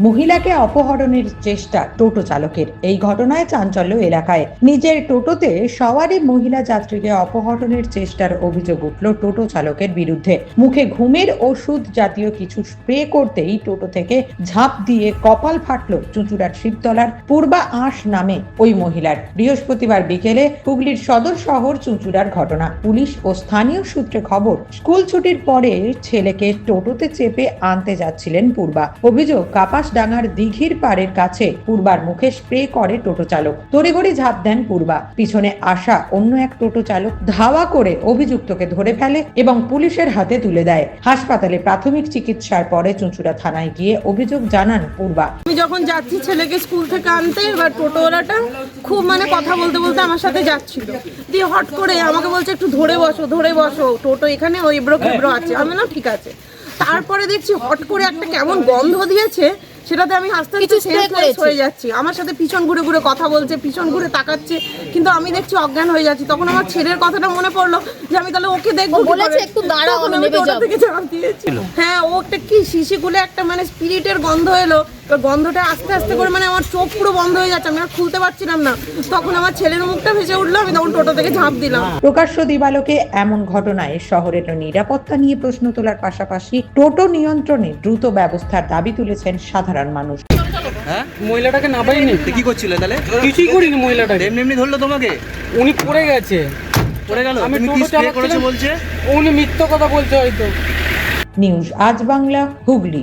মহিলাকে অপহরণের চেষ্টা টোটো চালকের। এই ঘটনায় চাঞ্চল্য এলাকায়। নিজের টোটোতে সওয়ারি মহিলা যাত্রীকে অপহরণের চেষ্টার অভিযোগ উঠল টোটো চালকের বিরুদ্ধে। মুখে ঘুমের ওষুধ জাতীয় কিছু স্প্রে করতেই টোটো থেকে ঝাঁপ দিয়ে কপাল ফাটল চুঁচুড়ার শিবতলার পূর্বা আঁশ নামে ওই মহিলার। বৃহস্পতিবার বিকেলে হুগলির সদর শহর চুঁচুড়ার ঘটনা। পুলিশ ও স্থানীয় সূত্রে খবর, স্কুল ছুটির পরে ছেলেকে টোটোতে চেপে আনতে যাচ্ছিলেন পূর্বা। অভিযোগ কাপাসডাঙ্গার দিঘির পাড়ের কাছে পূর্বার মুখে স্প্রে করে টোটো চালক। তড়িঘড়ি ঝাঁপ দেন পূর্বা। পিছনে আসা অন্য এক টোটো চালক ধাওয়া করে অভিযুক্তকে ধরে ফেলে এবং পুলিশের হাতে তুলে দেয়। হাসপাতালে প্রাথমিক চিকিৎসার পরে চুঁচুড়া থানায় গিয়ে অভিযোগ জানান পূর্বা। আমি যখন যাচ্ছি ছেলেকে স্কুল থেকে আনতে, এবার টোটোওয়ালাটা খুব মানে কথা বলতে বলতে আমার সাথে যাচ্ছিল। দিয়ে হট করে আমাকে বলছে, একটু ধরে বসো ধরে বসো। টোটো এখানে ওই ব্রো কেব্রো আছে। আমি না ঠিক আছে। তারপরে দেখছি হট করে একটা কেমন গন্ধ দিয়েছে। সেটাতে আমি আস্তে আস্তে সেন্সলেস হয়ে যাচ্ছি। আমার সাথে পিছন ঘুরে ঘুরে কথা বলছে পিছন ঘুরে তাকাচ্ছে কিন্তু আমি দেখছি অজ্ঞান হয়ে যাচ্ছি। তখন আমার ছেলের কথাটা মনে পড়ল যে আমি তাহলে ওকে দেখব বলেছে, "একটু দাঁড়াও, আমি থেকে দিয়েছি। হ্যাঁ ও একটা কি শিশি গুলে একটা মানে স্পিরিটের গন্ধ এলো। এবার গন্ধটা আস্তে আস্তে করে মানে আমার চোখ পুরো বন্ধ হয়ে যাচ্ছে আমি আর খুলতে পারছিলাম না। তখন আমার ছেলের মুখটা ভেসে উঠল আমি তখন টোটো থেকে ঝাঁপ দিলাম। প্রকাশ্য দিবালোকে এমন ঘটনায় শহরের নিরাপত্তা নিয়ে প্রশ্ন তোলার পাশাপাশি টোটো নিয়ন্ত্রণে দ্রুত ব্যবস্থার দাবি তুলেছেন সাধারণ মানুষ। হ্যাঁ? মহিলাটাকে না পাইনি? তো কি করছিলে তাহলে? কিছুই করিনি মহিলাটাকে। এমনি এমনি ধরলো তোমাকে? উনি পড়ে গেছে। পড়ে গেল? আমি টোটো স্প্রে করেছ চালাচ্ছিলাম। বলছে? উনি মিথ্য কথা বলছে হয়তো। নিউজ আজ বাংলা হুগলি।